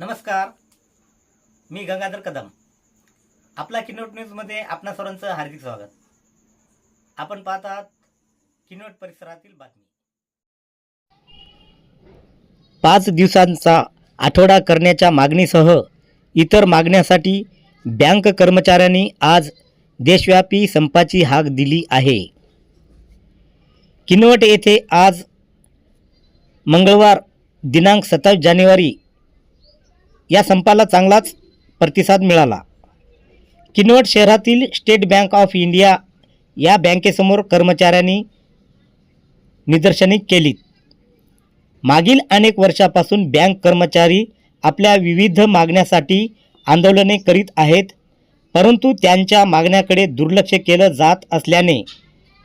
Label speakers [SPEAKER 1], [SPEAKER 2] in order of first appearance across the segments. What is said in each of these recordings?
[SPEAKER 1] नमस्कार. मी गंगाधर कदम. आपला किनोट न्यूजमध्ये आपणा सर्वांचं हार्दिक स्वागत. आपण पाहतात किनोट परिसरातील बातमी. पाच दिवसांचा आठवडा करण्याच्या मागणीसह इतर मागण्यासाठी बँक कर्मचाऱ्यांनी आज देशव्यापी संपाची हाक दिली आहे. किनवट येथे आज मंगळवार दिनांक सत्तावीस जानेवारी या संपाला चांगलाच प्रतिसाद मिळाला. किनवट शहरातील स्टेट बँक ऑफ इंडिया या बँकेसमोर कर्मचाऱ्यांनी निदर्शने केलीत. मागील अनेक वर्षापासून बँक कर्मचारी आपल्या विविध मागण्यासाठी आंदोलने करीत आहेत परंतु त्यांच्या मागण्याकडे दुर्लक्ष केलं जात असल्याने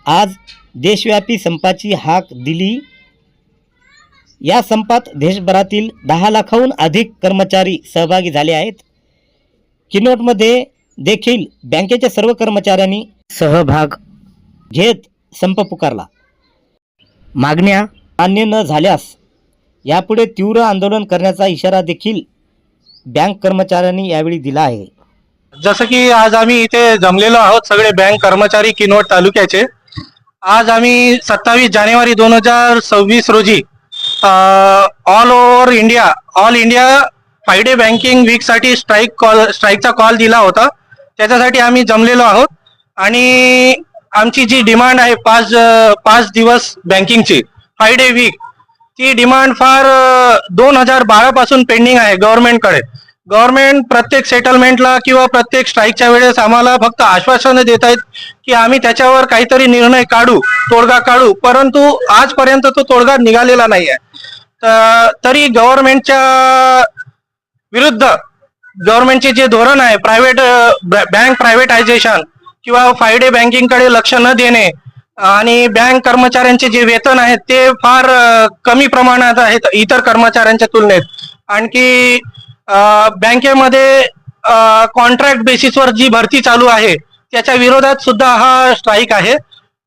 [SPEAKER 1] आज देशव्यापी संपाची हाक दिली या संपात देशभरातील दहा लाखाहून अधिक कर्मचारी सहभागी झाले आहेत. किनोटमध्ये देखील बँकेच्या सर्व कर्मचाऱ्यांनी सहभाग घेत संप पुकारला. मागण्या मान्य न झाल्यास यापुढे तीव्र आंदोलन करण्याचा इशारा देखील बँक कर्मचाऱ्यांनी यावेळी दिला आहे.
[SPEAKER 2] जसं की आज आम्ही इथे जमलेलो आहोत सगळे बँक कर्मचारी किनवट तालुक्याचे. आज आम्ही सत्तावीस जानेवारी दोन हजार सव्वीस रोजी all over India all India Friday banking वीकसाठी strike call स्ट्राईकचा कॉल दिला होता. त्याच्यासाठी आम्ही जमलेलो आहोत. आणि आमची जी डिमांड आहे पाच पाच दिवस बँकिंगची फ्रायडे वीक ती डिमांड फार दोन हजार बारा पासून पेंडिंग आहे गव्हर्नमेंटकडे गव्हर्नमेंट प्रत्येक सेटलमेंटला किंवा प्रत्येक स्ट्राईकच्या वेळेस आम्हाला फक्त आश्वासनं देत आहेत की आम्ही त्याच्यावर काहीतरी निर्णय काढू तोडगा काढू परंतु आजपर्यंत तो तोडगा निघालेला नाही आहे तरी गव्हर्नमेंटच्या विरुद्ध गव्हर्नमेंटचे जे धोरण आहे प्रायव्हेट बँक प्रायव्हेटायझेशन किंवा फ्रायडे बँकिंगकडे लक्ष न देणे आणि बँक कर्मचाऱ्यांचे जे वेतन आहेत ते फार कमी प्रमाणात आहेत इतर कर्मचाऱ्यांच्या तुलनेत. आणखी बँकेमध्ये कॉन्ट्रॅक्ट बेसिसवर जी भरती चालू आहे त्याच्या विरोधात सुद्धा हा स्ट्राईक आहे.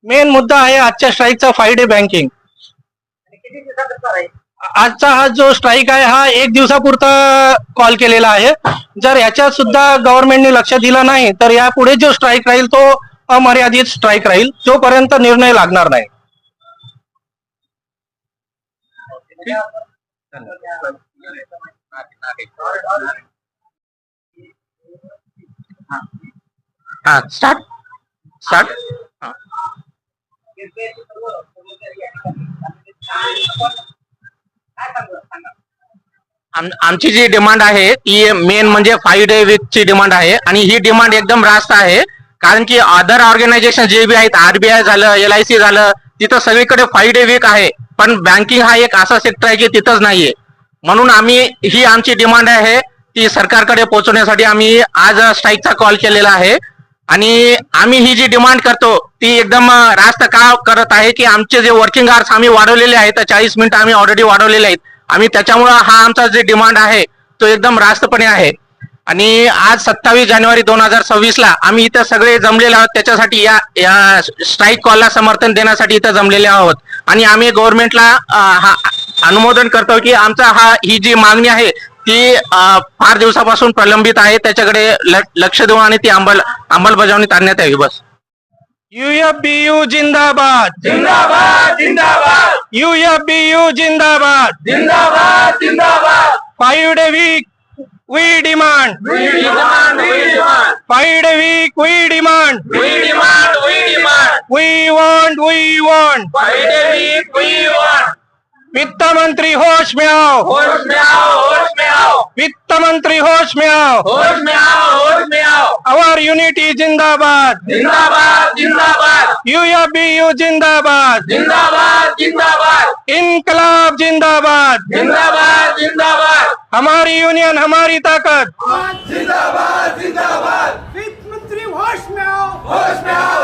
[SPEAKER 2] मेन मुद्दा आहे आजच्या स्ट्राईकचा फ्रायडे बँकिंग आजचा हा जो स्ट्राईक आहे हा एक दिवसापुरता कॉल केलेला आहे. जर याच्यात सुद्धा गव्हर्नमेंटने लक्ष दिलं नाही तर यापुढे जो स्ट्राईक राहील तो अमर्यादित स्ट्राईक राहील. जोपर्यंत निर्णय लागणार नाही. हा स्टार्ट स्टार्ट
[SPEAKER 3] आम- आमची जी डिमांड आहे ती मेन म्हणजे फाईव्ह डे वीक ची डिमांड आहे आणि ही डिमांड एकदम रास्त आहे. कारण की अदर ऑर्गनायझेशन जे बी आहेत आरबीआय झालं एल आय सी झालं तिथं सगळीकडे फाईव्ह डे वीक आहे. पण बँकिंग हा एक असा सेक्टर आहे की तिथंच नाहीये. म्हणून आम्ही ही आमची डिमांड आहे ती सरकारकडे पोहोचवण्यासाठी आम्ही आज स्ट्राईकचा कॉल केलेला आहे. आणि आम्ही ही जी डिमांड करतो ती एकदम रास्त का करत आहे की आमचे जे वर्किंग आवर्स आम्ही वाढवलेले आहेत चाळीस मिनिटं आम्ही ऑलरेडी वाढवलेले आहेत. आम्ही त्याच्यामुळं हा आमचा जे डिमांड आहे तो एकदम रास्तपणे आहे. आणि आज सत्तावीस जानेवारी दोन हजार सव्वीस ला आम्ही इथं सगळे जमलेले आहोत त्याच्यासाठी या या स्ट्राईक कॉलला समर्थन देण्यासाठी इथं जमलेले आहोत. आणि आम्ही गव्हर्नमेंटला हा अनुमोदन करतो की आमचा हा ही जी मागणी आहे ती फार दिवसापासून प्रलंबित आहे. त्याच्याकडे ल- लक्ष देऊन आणि ती अंमल अंमलबजावणी आणण्यात यावी. बस.
[SPEAKER 2] युएफबीयू जिंदाबाद.
[SPEAKER 4] जिंदाबाद जिंदाबाद.
[SPEAKER 2] युएफबीयू जिंदाबाद.
[SPEAKER 4] जिंदाबाद जिंदाबाद.
[SPEAKER 2] Five day week we demand. Five day week we demand.
[SPEAKER 4] we demand we demand
[SPEAKER 2] we want we want.
[SPEAKER 4] Friday week we want
[SPEAKER 2] वित्त मंत्री होश में आओ
[SPEAKER 4] होश में आओ होश में आओ
[SPEAKER 2] वित्त मंत्री होश में आओ
[SPEAKER 4] होश में आओ होश में आओ
[SPEAKER 2] अवर युनिटी जिंदाबाद
[SPEAKER 4] जिंदाबाद. जिंदाबाद
[SPEAKER 2] यूएफबीयू जिंदाबाद.
[SPEAKER 4] जिंदाबाद जिंदाबाद.
[SPEAKER 2] इनकलाब जिंदाबाद.
[SPEAKER 4] जिंदाबाद जिंदाबाद.
[SPEAKER 2] हमारी यूनियन हमारी ताकत.
[SPEAKER 4] जिंदाबाद जिंदाबाद.
[SPEAKER 5] वित्त मंत्री होश में आओ
[SPEAKER 4] होश में आओ